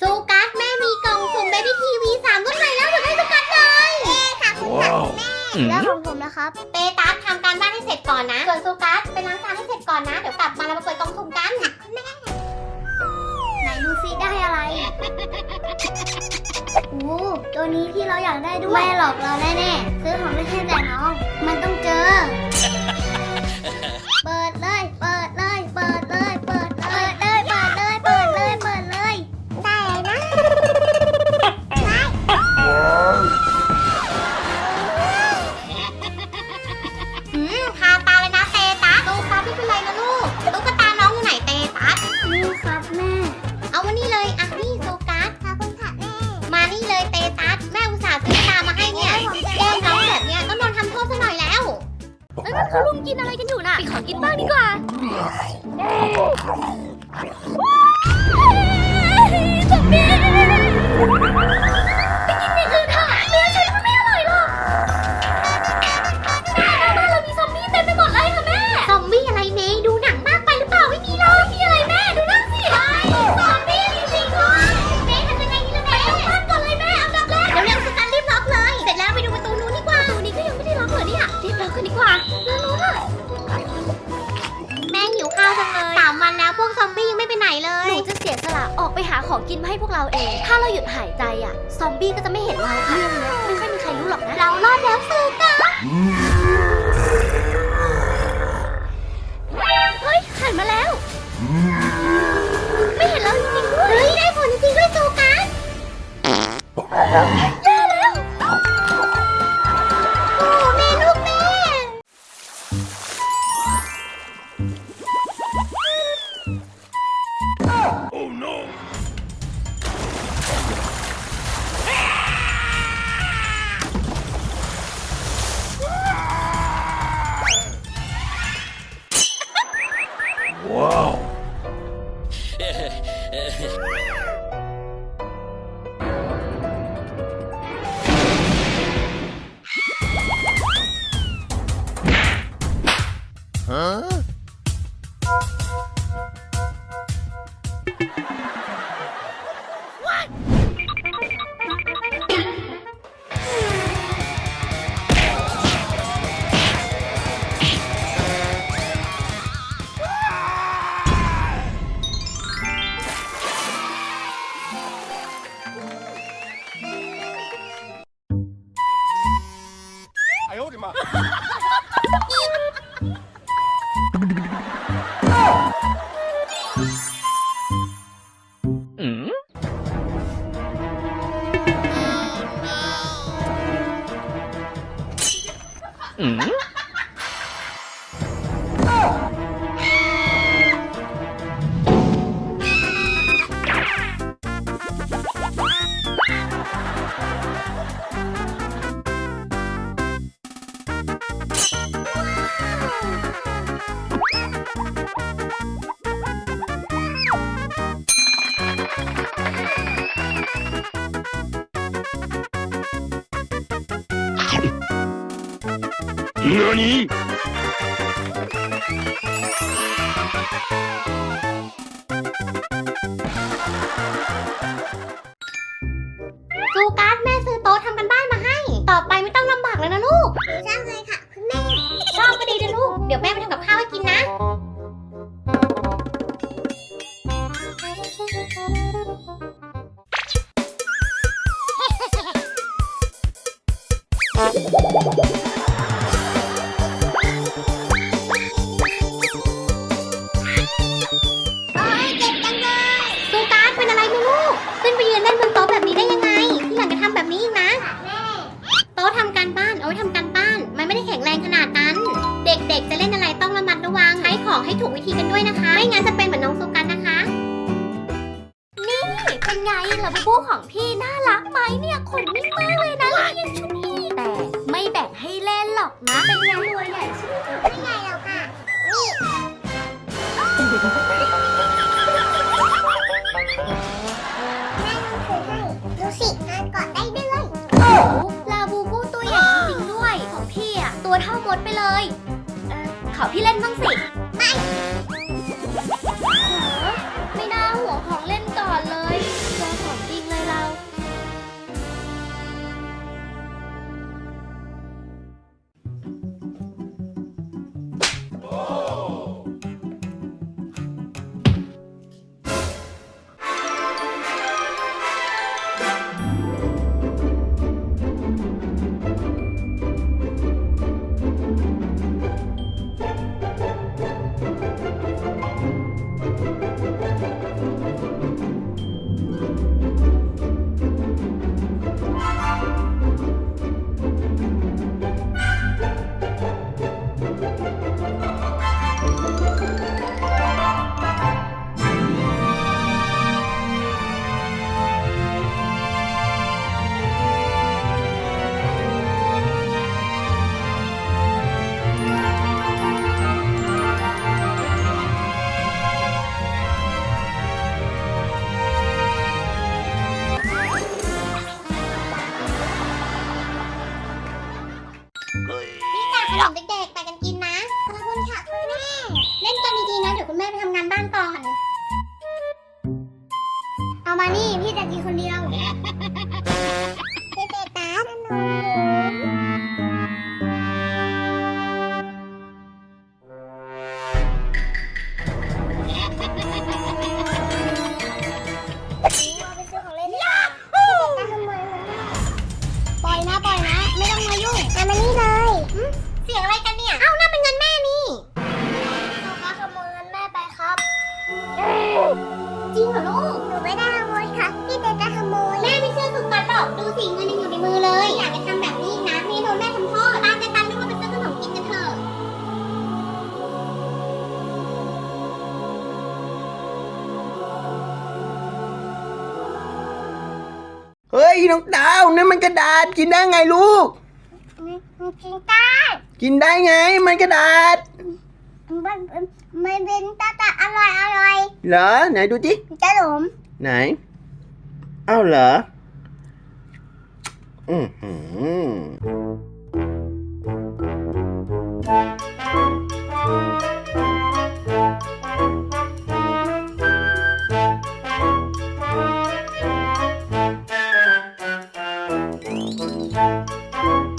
ซูกัสแม่มีกล่องสุ่มเบบี้ทีวีสามรุ่นใหม่แล้วสุดให้ซูกัสเลยเย้ค่ะคุณค่ะแล้วของผมนะครับเตตัสทำการบ้านให้เสร็จก่อนนะ ส่วนซูกัสไปล้างจานให้เสร็จก่อนนะ เดี๋ยวกลับมาเรามาเปิดกล่องสุ่มกันไหนดูซิได้อะไรโอ้ตัวนี้ที่เราอยากได้ด้วยไม่หลอกเราแน่ๆซื้อของไม่ใช่แต่น้อง มันต้องเจอ เขาลุมกินอะไรกันอยู่น่ะไปขอกินบ้างดีกว่าสมบีไปกินอย่า หยุดหายใจอะ ซอมบี้ก็จะไม่เห็นเราค่ะเรื่องเนี้ยไม่ค่อยมีใครรู้หรอกนะ เรารอดแล้วซูกัสเฮ้ยหันมาแล้ว ไม่เห็นเราจริงๆด้วยเฮ้ยได้ผลจริงด้วยซูกัส 어? 아유 우리 마. 何？ ซูกัสแม่ซื้อโต๊ะทำกันบ้านมาให้ ต่อไปไม่ต้องลำบากแล้วนะลูกช่างเลยค่ะ คุณแม่ ชอบก็ดีนะลูก เดี๋ยวแม่ไปทำกับข้าวให้กินนะ ถูกวิธีกันด้วยนะคะ ไม่งั้นจะเป็นเหมือนน้องซูกัสนะคะ นี่เป็นไงล่ะบูบูของพี่น่ารักไหมเนี่ยขนนิ่มมากเลยนะแล้วยังชุดพี่แต่ไม่แบ่งให้เล่นหรอกนะ เป็นไงตัวใหญ่ใช่ไหมไม่ใหญ่แล้วค่ะดูสิงานก่อนได้ด้วยโอ้ลาบูบูตัวใหญ่จริงๆด้วย ของพี่อะตัวเท่ามดไปเลยเออขอพี่เล่นบ้างสิ bye. ขอกเด็กๆไปกันกินนะ ขอบคุณค่ะคุณแม่ เล่นกันดีๆนะ เดี๋ยวคุณแม่ไปทำงานบ้านก่อน เอามานี่ พี่จะกินคนเดียว เฮ้ยน้องดาวนั่นมันกระดาษกินได้ไงลูกกินได้กินได้ไง มันกระดาษมันมันเป็นตาตาอร่อยอร่อยเหรอไหนดูจิขนมไหนอ้าวเหรออือหือ Thank you.